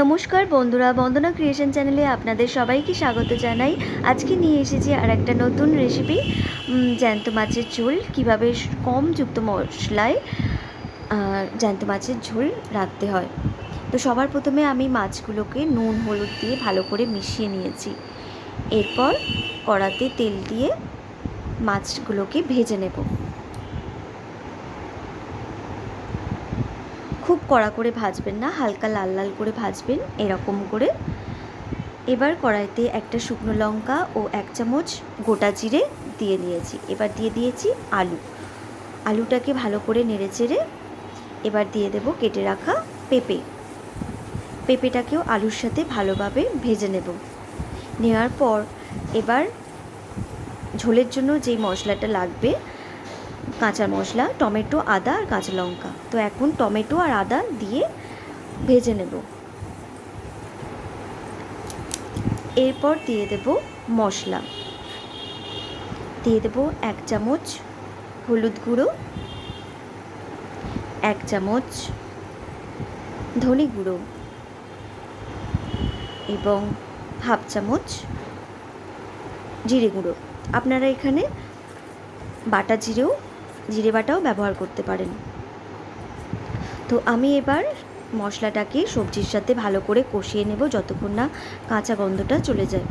নমস্কার বন্ধুরা, বন্দনা ক্রিয়েশন চ্যানেলে আপনাদের সবাইকে স্বাগত জানাই। আজকে নিয়ে এসেছি আর একটা নতুন রেসিপি জ্যান্ত মাছের ঝোল, কীভাবে কম যুক্ত মশলায় জ্যান্ত মাছের ঝোল রাখতে হয়। তো সবার প্রথমে আমি মাছগুলোকে নুন, হলুদ দিয়ে ভালো করে মিশিয়ে নিয়েছি। এরপর কড়াতে তেল দিয়ে মাছগুলোকে ভেজে নেব। খুব কড়া করে ভাজবেন না, হালকা লাল লাল করে ভাজবেন, এরকম করে। এবার কড়াইতে একটা শুকনো লঙ্কা ও এক চামচ গোটা জিরে দিয়ে নিয়েছি। এবার দিয়ে দিয়েছি আলু। আলুটাকে ভালো করে নেড়ে চেড়ে এবার দিয়ে দেব কেটে রাখা পেঁপে। পেঁপেটাকেও আলুর সাথে ভালোভাবে ভেজে নেব। নেওয়ার পর এবার ঝোলের জন্য যেই মশলাটা লাগবে কাঁচা মশলা, টমেটো, আদা আর কাঁচা লঙ্কা। তো এখন টমেটো আর আদা দিয়ে ভেজে নেব। এরপর দিয়ে দেব মশলা। দিয়ে দেব এক চামচ হলুদ গুঁড়ো, এক চামচ ধনে গুঁড়ো এবং হাফ চামচ জিরে গুঁড়ো। আপনারা এখানে বাটা জিরেও জিরে বাটাও ব্যবহার করতে পারেন। তো আমি এবার মশলাটাকে সবজির সাথে ভালো করে কষিয়ে নেব যতক্ষণ না কাঁচা গন্ধটা চলে যায়।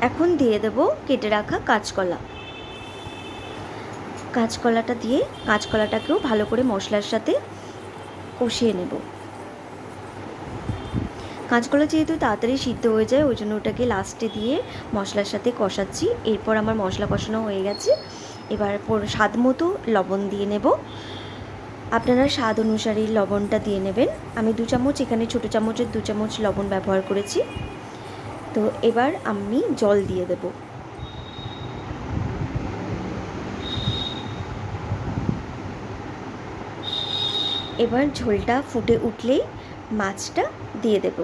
এখন দিয়ে দেব কেটে রাখা কাঁচকলা। কাঁচকলাটা দিয়ে কাঁচকলাটাকেও ভালো করে মশলার সাথে কষিয়ে নেব। কাঁচকলা যেহেতু তাড়াতাড়ি সিদ্ধ হয়ে যায়, ওই জন্য ওটাকে লাস্টে দিয়ে মশলার সাথে কষাচ্ছি। এরপর আমার মশলা কষানো হয়ে গেছে। এবার স্বাদ মতো লবণ দিয়ে নেব। আপনারা স্বাদ অনুসারে লবণটা দিয়ে নেবেন। আমি দু চামচ, এখানে ছোটো চামচের দু চামচ লবণ ব্যবহার করেছি। তো এবার আমি জল দিয়ে দেব। এবার ঝোলটা ফুটে উঠলেই মাছটা দিয়ে দেব।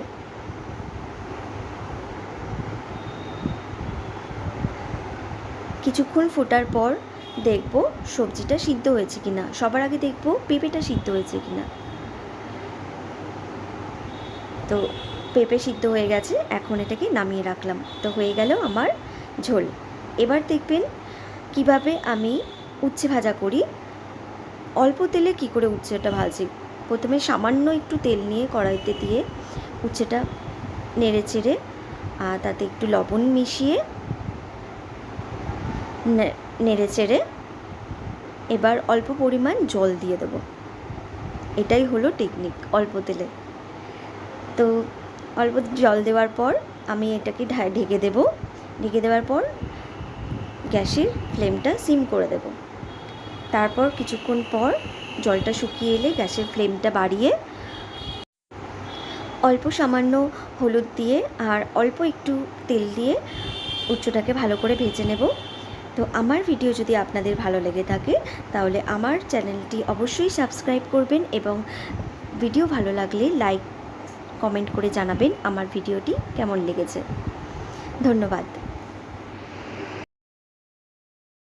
কিছুক্ষণ ফোটার পর দেখব সবজিটা সিদ্ধ হয়েছে কিনা। সবার আগে দেখব পেঁপেটা সিদ্ধ হয়েছে কিনা। তো পেঁপে সিদ্ধ হয়ে গেছে, এখন এটাকে নামিয়ে রাখলাম। তো হয়ে গেল আমার ঝোল। এবার দেখবেন কীভাবে আমি উচ্ছে ভাজা করি। অল্প তেলে কি করে উচ্ছেটা ভাজি প্রথমে সামান্য একটু তেল নিয়ে কড়াইতে দিয়ে উচ্ছেটা নেড়ে চেড়ে আর তাতে একটু লবণ মিশিয়ে নেড়ে চেড়ে এবার অল্প পরিমাণ জল দিয়ে দেবো। এটাই হলো টেকনিক অল্প তেলে। তো অল্প জল দেওয়ার পর আমি এটাকে ঢেকে দেব। ঢেকে দেওয়ার পর গ্যাসের ফ্লেমটা সিম করে দেব। তারপর কিছুক্ষণ পর জলটা শুকিয়ে এলে গ্যাসের ফ্লেমটা বাড়িয়ে অল্প সামান্য হলুদ দিয়ে আর অল্প একটু তেল দিয়ে উচ্চটাকে ভালো করে ভেজে নেব। তো আমার ভিডিও যদি আপনাদের ভালো লেগে থাকে, তাহলে আমার চ্যানেলটি অবশ্যই সাবস্ক্রাইব করবেন এবং ভিডিও ভালো লাগলে লাইক, কমেন্ট করে জানাবেন আমার ভিডিওটি কেমন লেগেছে। ধন্যবাদ।